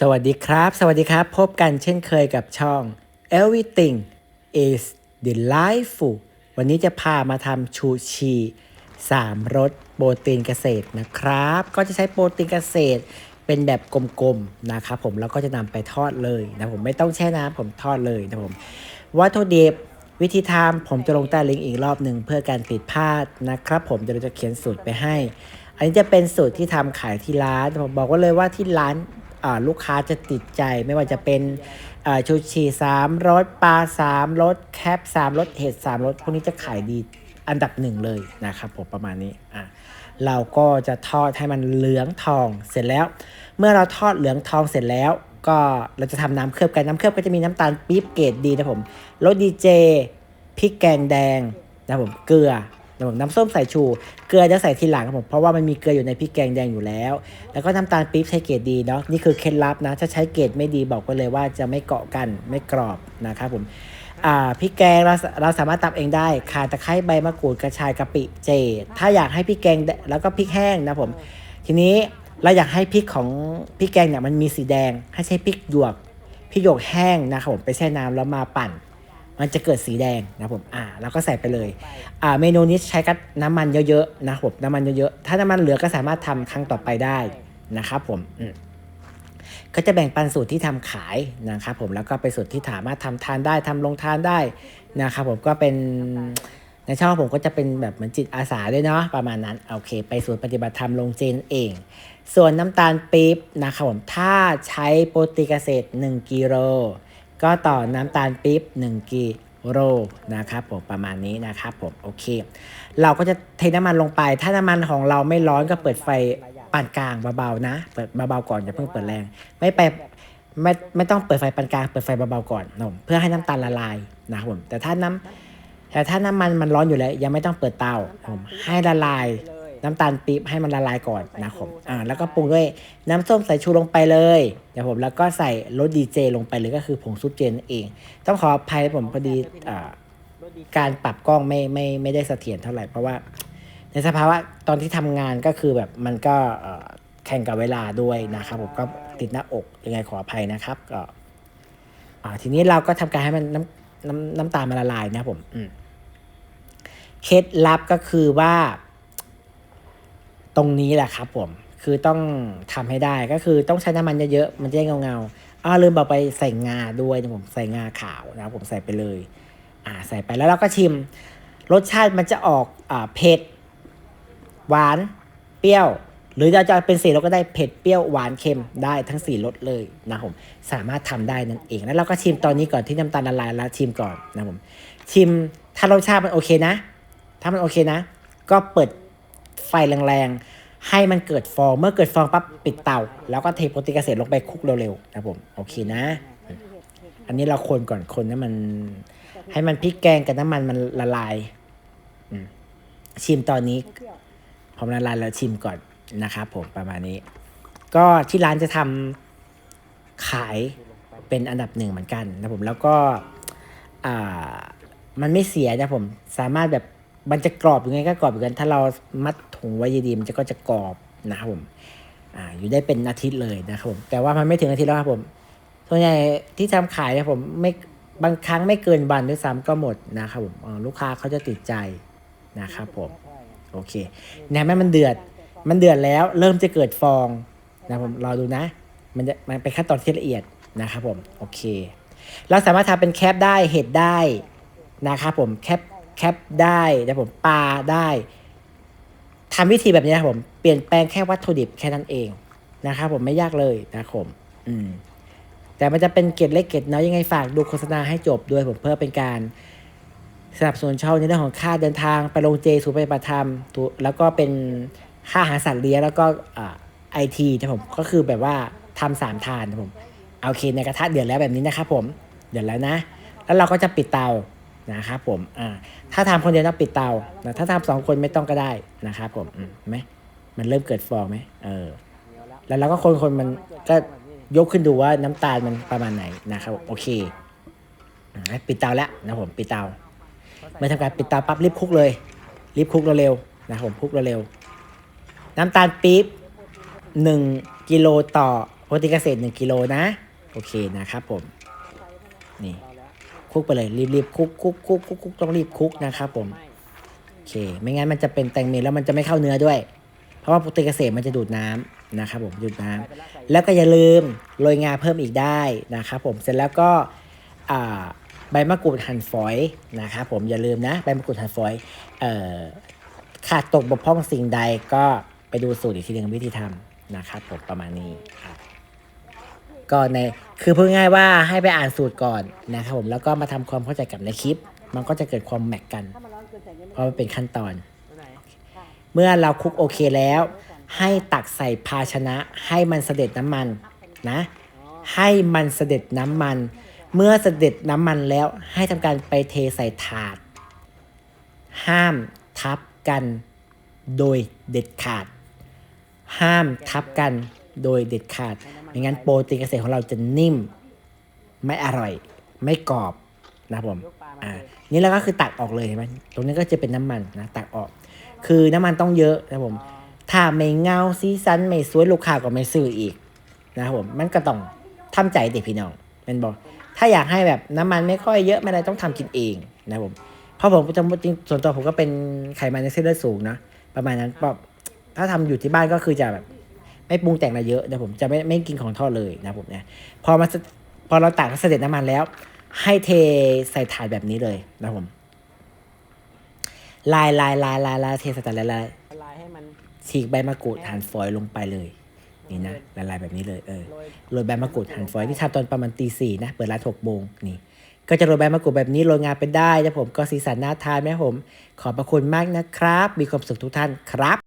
สวัสดีครับ สวัสดีครับ พบกันเช่นเคยกับช่อง Everything is delightful วันนี้จะพามาทำชูชี3รสโปรตีนเกษตรนะครับ ก็จะใช้โปรตีนเกษตรเป็นแบบกลมๆนะครับผมแล้วก็จะนำไปทอดเลยนะผมไม่ต้องแช่น้ำผมทอดเลยนะผมวัตถุดิบวิธีทำผมจะลงใต้ลิงก์อีกรอบหนึ่งเพื่อการผิดพลาดนะครับ ผมเดี๋ยวเราจะเขียนสูตรไปให้ อันนี้จะเป็นสูตรที่ทำขายที่ร้านผมบอกว่าเลยว่าที่ร้าน ลูกค้าจะติดใจไม่ว่าจะเป็นชูชีสามรสปลาสามรสแคปสามรสเห็ดสามรสพวกนี้จะขายดีอันดับหนึ่งเลยนะครับผมประมาณนี้อะเราก็จะทอดให้มันเหลืองทองเสร็จแล้ว เมื่อเราทอดเหลืองทองเสร็จแล้ว ก็เราจะทำน้ำเคลือบกันน้ำเคลือบก็จะมีน้ำตาลปี๊บเกรดดีนะผมรสดีเจพริกแกงแดงนะผมเกลือ นะผมน้ำส้มสายชู เกลือจะใส่ทีหลังครับผม เพราะว่ามันมีเกลืออยู่ในพริกแกงแดงอยู่แล้ว แล้วก็น้ำตาลปี๊บใช้เกรดดีเนาะ นี่คือเคล็ดลับนะ ถ้าใช้เกรดไม่ดีบอกไว้เลยว่าจะไม่เกาะกันไม่กรอบนะครับผมพริกแกงเราเราสามารถตำเองได้ข่าตะไคร้ใบมะกรูดกระชายกะปิเจ ถ้าอยากให้พริกแกงแล้วก็พริกแห้งนะผม ทีนี้เราอยากให้พริกของพริกแกงเนี่ยมันมีสีแดง ให้ใช้พริกหยวกพริกหยวกแห้งนะครับผมไปแช่น้ำแล้วมาปั่น มันจะเกิดสีแดงนะครับผมอ่าเราก็ใส่ไปเลยอ่าเมนูนี้ใช้กับน้ำมันเยอะๆนะครับผมน้ำมันเยอะๆถ้าน้ำมันเหลือก็สามารถทำครั้งต่อไปได้นะครับผมอืมก็จะแบ่งปันสูตรที่ทำขายนะครับผมแล้วก็เป็นสูตรที่สามารถทำทานได้ทำลงทานได้นะครับผมก็เป็นในช่องผมก็จะเป็นแบบเหมือนจิตอาสาด้วยเนาะประมาณนั้นโอเค ไปสูตรปฏิบัติธรรมลงเจนเอง ส่วนน้ำตาลปี๊บนะครับผมถ้าใช้โปรตีนเกษตร 1กิโล ก็ต่อน้ำตาลปี๊บ1กิโลนะครับผมประมาณนี้นะครับผมโอเค เราก็จะเทน้ำมันลงไป ถ้าน้ำมันของเราไม่ร้อนก็เปิดไฟปานกลางเบาๆนะ เปิดเบาๆก่อนอย่าเพิ่งเปิดแรง ไม่ไปไม่ไม่ต้องเปิดไฟปานกลางเปิดไฟเบาๆก่อนนะผมเพื่อให้น้ำตาลละลายนะครับผมแต่ถ้าน้ำแต่ถ้าน้ำมันมันร้อนอยู่แล้ว ยังไม่ต้องเปิดเตาผมให้ละลาย น้ำตาลปี๊บให้มันละลายก่อนนะครับผมอ่าแล้วก็ปรุงด้วยน้ำส้มสายชูลงไปเลยนะครับผมแล้วก็ใส่รสดีเจลงไปเลยก็คือผงซุปเจนนเอง ต้องขออภัยผมพอดีอ่าการปรับกล้องไม่ไม่ไม่ได้เสถียรเท่าไหร่ เพราะว่า ในสภาวะตอนที่ทำงานก็คือแบบมันก็เอ่อแข่งกับเวลาด้วยนะครับผมก็ติดหน้าอกยังไงขออภัยนะครับก็อ่าทีนี้เราก็ทำการให้มันน้ำน้ำน้ำตาลมันละลายนะครับผมอืมเคล็ดลับก็คือว่า ตรงนี้แหละครับผมคือต้องทำให้ได้ก็คือต้องใช้น้ำมันเยอะๆมันจะได้เงาๆอ้าลืมบอกไปใส่งาด้วยนะผมใส่งาขาวนะครับผมใส่ไปเลย อ่าใส่ไปแล้วเราก็ชิม รสชาติมันจะออกอ่าเผ็ดหวานเปรี้ยว หรือจะเป็นสี่รสก็ได้เผ็ดเปรี้ยวหวานเค็มได้ทั้งสี่รสเลยนะครับผมสามารถทำได้นั่นเองแล้วเราก็ชิมตอนนี้ก่อนที่น้ำตาลละลายแล้วชิมก่อนนะครับผมชิมถ้ารสชาติมันโอเคนะ ถ้ามันโอเคนะ ก็เปิด ไฟแรงๆ ให้มันเกิดฟอง เมื่อเกิดฟองปั๊บปิดเตา แล้วก็เทโปรตีนเกษตรลงไปคลุกเร็วๆนะผม โอเคนะ อันนี้เราคนก่อนคนให้มัน ให้มันพริกแกงกับน้ำมันมันละลาย ชิมตอนนี้พอมละลายแล้วชิมก่อนนะครับผมประมาณนี้ ก็ที่ร้านจะทำขายเป็นอันดับหนึ่งเหมือนกันนะผมแล้วก็มันไม่เสียนะผมสามารถแบบ มันจะกรอบยังไงก็กรอบเหมือนกัน ถ้าเรามัดถุงไว้ดีๆมันจะก็จะกรอบนะครับผมอ่าอยู่ได้เป็นอาทิตย์เลยนะครับผมแต่ว่ามันไม่ถึงอาทิตย์แล้วครับผมส่วนใหญ่ที่ทำขายเนี่ยผมไม่บางครั้งไม่เกินวันด้วยซ้ำก็หมดนะครับผมลูกค้าเขาจะติดใจนะครับผมโอเคเนี่ยแม่มันเดือดมันเดือดแล้ว เริ่มจะเกิดฟองนะผมรอดูนะ มันจะมันเป็นขั้นตอนที่ละเอียดนะครับผมโอเค เราสามารถทำเป็นแคปได้เห็ดได้นะครับผมแคป แคปได้นะผมปลาได้ทำวิธีแบบนี้นะครับผมเปลี่ยนแปลงแค่วัตถุดิบแค่นั้นเองนะครับผมไม่ยากเลยนะครับผมอืมแต่มันจะเป็นเกร็ดเล็กเกร็ดน้อยยังไงฝากดูโฆษณาให้จบด้วยผมเพื่อเป็นการสนับสนุนช่องในเรื่องของค่าเดินทางไปลงเจสู่ปฏิบัติธรรมแล้วก็เป็นค่าอาหารสัตว์เลี้ยงแล้วก็ไอทีนะผมก็คือแบบว่าทำสามทานนะผมโอเคในกระทะเดือดแล้วแบบนี้นะครับผมเดือดแล้วนะ แล้วเราก็จะปิดเตา นะครับผมอ่าถ้าทำคนเดียวต้องปิดเตานะถ้าทำสองคนไม่ต้องก็ได้นะครับผมอืมเห็นไหมมันเริ่มเกิดฟองไหมเออ แล้วเราก็คนคนมันก็ยกขึ้นดูว่าน้ำตาลมันประมาณไหนนะครับโอเคปิดเตาแล้วนะผมปิดเตาเมื่อทำการปิดเตาปั๊บรีบคุกเลยรีบคุกเร็วๆนะผมคุกเร็วๆน้ำตาลปี๊บหนึ่งกิโลต่อโปรตีนเกษตร1กิโลนะ โอเคนะครับผมนี่ คุกไปเลยรีบๆคุกคุกคุกคุกคุกต้องรีบคุกนะครับผมโอเค ไม่งั้นมันจะเป็นแตงเมแล้วมันจะไม่เข้าเนื้อด้วย เพราะว่าโปรตีนเกษตรมันจะดูดน้ำนะครับผมดูดน้ำแล้วก็อย่าลืมโรยงาเพิ่มอีกได้นะครับผมเสร็จแล้วก็ใบมะกรูดหั่นฝอยนะครับผมอย่าลืมนะใบมะกรูดหั่นฝอยเออขาดตกบกพร่องสิ่งใดก็ไปดูสูตรอีกทีหนึ่งวิธีทำนะครับผมประมาณนี้ครับ ก็ในคือพูดง่ายว่าให้ไปอ่านสูตรก่อนนะครับผมแล้วก็มาทำความเข้าใจกับในคลิป มันก็จะเกิดความแมทกัน เพราะมันเป็นขั้นตอน เมื่อเราคลุกโอเคแล้ว ให้ตักใส่ภาชนะ ให้มันเสด็จน้ำมันนะ ให้มันเสด็จน้ำมัน เมื่อเสด็จน้ำมันแล้วให้ทำการไปเทใส่ถาด ห้ามทับกันโดยเด็ดขาด ห้ามทับกัน โดยเด็ดขาด ไม่งั้นโปรตีนเกษตรของเราจะนิ่ม ไม่อร่อย ไม่กรอบนะผม อ่า นี่แล้วก็คือตักออกเลยเห็นไหมตรงนี้ก็จะเป็นน้ำมันนะตักออก คือน้ำมันต้องเยอะนะผม ถ้าไม่เงาสีสันไม่สวยลูกค้าก็ไม่ซื้ออีกนะครับผม มันก็ต้องทำใจเด็กพี่น้องเป็นบอก ถ้าอยากให้แบบน้ำมันไม่ค่อยเยอะไม่อะไรต้องทำกินเองนะผม เพราะผมจริงส่วนตัวผมก็เป็นไขมันในเส้นเลือดสูงนะประมาณนั้นแบบถ้าทำอยู่ที่บ้านก็คือจะแบบ ไม่ปรุงแต่งอะไรเยอะนะผมจะไม่ไม่กินของทอดเลยนะผมเนี่ยพอมาพอเราตักเสด็จน้ำมันแล้ว ให้เทใส่ถาดแบบนี้เลยนะผมลายลายลายลายลายเทใส่ถาดลายลายลายให้มันฉีกใบมะกรูดหั่นฝอยลงไปเลยนี่นะละลายแบบนี้เลยเออโรยโรยใบมะกรูดหั่นฝอยที่ทำตอนประมาณตีสี่นะเปิดร้านหกโมงนี่ก็จะโรยใบมะกรูดแบบนี้โรยงาไปได้นะผมก็สีสันน่าทานไหมผม ขอบพระคุณมากนะครับ มีความสุขทุกท่านครับ